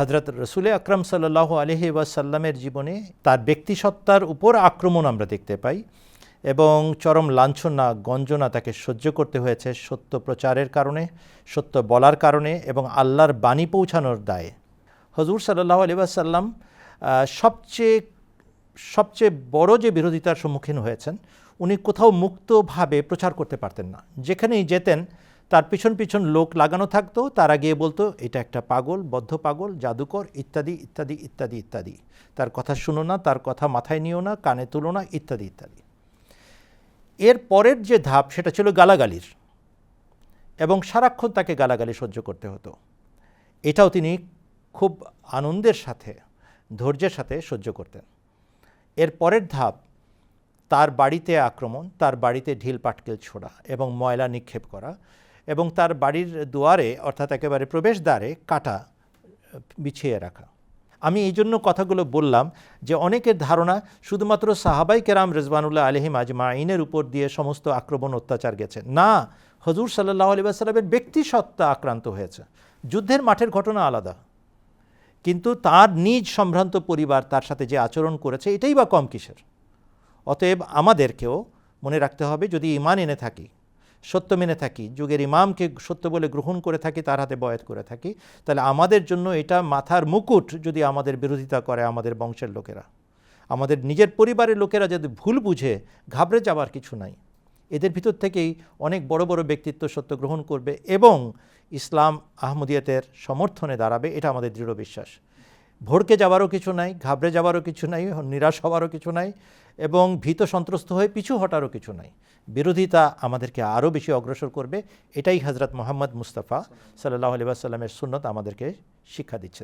হজরত রসুল আকরম সাল্লাহ আলহি ওয়াসাল্লামের জীবনে তার ব্যক্তিসত্তার উপর আক্রমণ আমরা দেখতে পাই এবং চরম লাঞ্ছনা, গঞ্জনা তাকে সহ্য করতে হয়েছে সত্য প্রচারের কারণে, সত্য বলার কারণে এবং আল্লাহর বাণী পৌঁছানোর দায়ে। হজুর সাল্লাহ আলি সবচেয়ে সবচেয়ে বড় যে বিরোধিতার সম্মুখীন হয়েছেন, উনি কোথাও মুক্তভাবে প্রচার করতে পারতেন না। যেখানেই যেতেন তার পিছন পিছন লোক লাগানো থাকতো, তারা গিয়ে বলতো, এটা একটা পাগল, বদ্ধ পাগল, জাদুকর, ইত্যাদি ইত্যাদি ইত্যাদি ইত্যাদি। তার কথা শুনো না, তার কথা মাথায় নিও না, কানে তুলো না, ইত্যাদি ইত্যাদি। এর পরের যে ধাপ, সেটা ছিল গালাগালির। এবং সারাক্ষণ তাকে গালাগালি সহ্য করতে হতো। এটাও তিনি খুব আনন্দের সাথে, ধৈর্যের সাথে সহ্য করতেন। এর পরের ধাপ, তার বাড়িতে আক্রমণ, তার বাড়িতে ঢিল পাটকেল ছোড়া এবং ময়লা নিক্ষেপ করা। এবং তার বাড়ির দুয়ারে, অর্থাৎ একেবারে প্রবেশদ্বারে কাটা বিছিয়ে রাখা। আমি এই জন্য কথাগুলো বললাম যে অনেকের ধারণা শুধুমাত্র সাহাবাই কেরাম রেজবানুল্লাহ আলহিম আজমাইনের উপর দিয়ে সমস্ত আক্রমণ, অত্যাচার গেছে। না, হজুর সাল্লাহ আলি সাল্লামের ব্যক্তি সত্তা আক্রান্ত হয়েছে। যুদ্ধের মাঠের ঘটনা আলাদা। কিন্তু তার নিজ সম্ভ্রান্ত পরিবার তার সাথে যে আচরণ করেছে, এটাই বা কম কিসের? অতএব আমাদেরকেও মনে রাখতে হবে, যদি ইমান এনে থাকি সত্য মেনে থাকি, যুগের ইমামকে সত্য বলে গ্রহণ করে থাকি, তার হাতে বয়াত করে থাকি, তাহলে আমাদের জন্য এটা মাথার মুকুট যদি আমাদের বিরোধিতা করে আমাদের বংশের লোকেরা। আমাদের নিজের পরিবারের লোকেরা যদি ভুল বুঝে, ঘাবড়ে যাওয়ার কিছু নাই। এদের ভিতর থেকেই অনেক বড় বড় ব্যক্তিত্ব সত্য গ্রহণ করবে এবং ইসলাম আহমদিয়তের সমর্থনে দাঁড়াবে, এটা আমাদের দৃঢ় বিশ্বাস। ভড়কে যাওয়ারও কিছু নাই, ঘাবড়ে যাওয়ারও কিছু নাই, নিরাশ হওয়ারও কিছু নাই এবং ভীত সন্ত্রস্ত হয়ে পিছু হটারও কিছু নাই। বিরোধিতা আমাদেরকে আরও বেশি অগ্রসর করবে। এটাই হজরত মোহাম্মদ মুস্তাফা সাল্লাহ আলি সাল্লামের সুন্নত আমাদেরকে শিক্ষা দিচ্ছেন